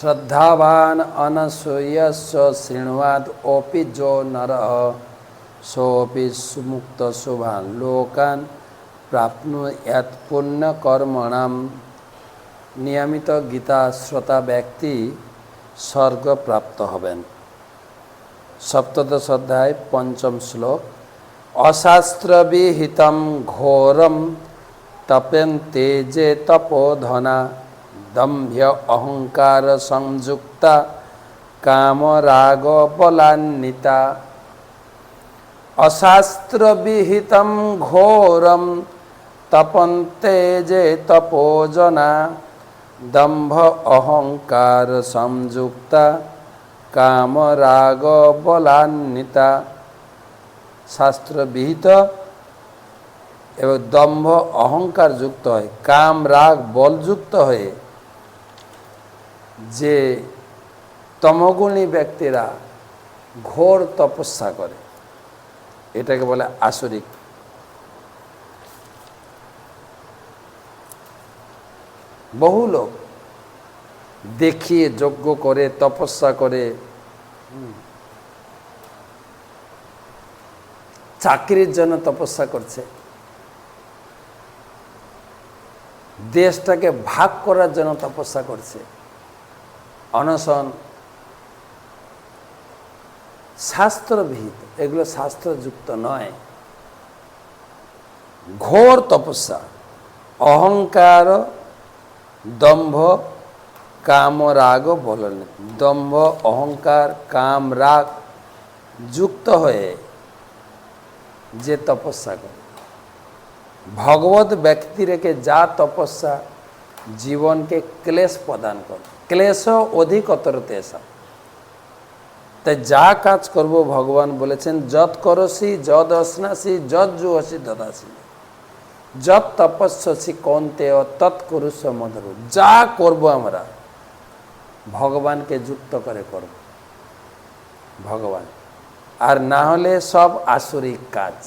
શ્રદ્ધાવાન અનસૂયસ્વ શૃણવાદ OP જો નરહ સોપી સુમુક્ત શુભાન લોકાન પ્રાપ્નુ યત પુણ્ય કર્મણામ নিয়মিত গীতা শ্রোতা ব্যক্তি স্বর্গ প্রাপ্ত হবেন সপ্তদশ অধ্যায় পঞ্চম শ্লোক অশাস্ত্রবিহিতম ঘোরম তপেন তেজে তপোধনা দম্ভ্য অহংকার সংযুক্তা কামরাগ বলান্বিতা অশাস্ত্রবিহিতম ঘোরম তপন্তে যে তপোজনা দম্ভ অহংকার সংযুক্তা কামরাগ বলান্বিতা শাস্ত্রবিহিত এবং দম্ভ অহংকার যুক্ত হয় কাম রাগ বলযুক্ত হয়ে যে তমগুণী ব্যক্তিরা ঘোর তপস্যা করে। এটাকে বলে আসরিক। বহু লোক দেখিয়ে, যজ্ঞ করে, তপস্যা করে। চাকরির জন্য তপস্যা করছে। দেশটাকে ভাগ করার জন্য তপস্যা করছে। অনশন শাস্ত্রবিহিত, এগুলো শাস্ত্রযুক্ত নয়। ঘোর তপস্যা, অহংকার, দম্ভ, কাম, রাগ বলেন। দম্ভ, অহংকার, কাম, রাগ যুক্ত হয়ে যে তপস্যা করে। ভগবত ব্যক্তি রেখে যা তপস্যা জীবনকে ক্লেশ প্রদান করে। ক্লেশ অধিকতর তেসা তাই যা কাজ করব ভগবান বলেছেন যত করসি যদ অসনাসি যত জুহসি দদাসি যত তপস্যসি কন্তে তৎ কুরুষ মধুর। যা করব আমরা, ভগবানকে যুক্ত করে করব। ভগবান। আর না হলে সব আসরিক কাজ।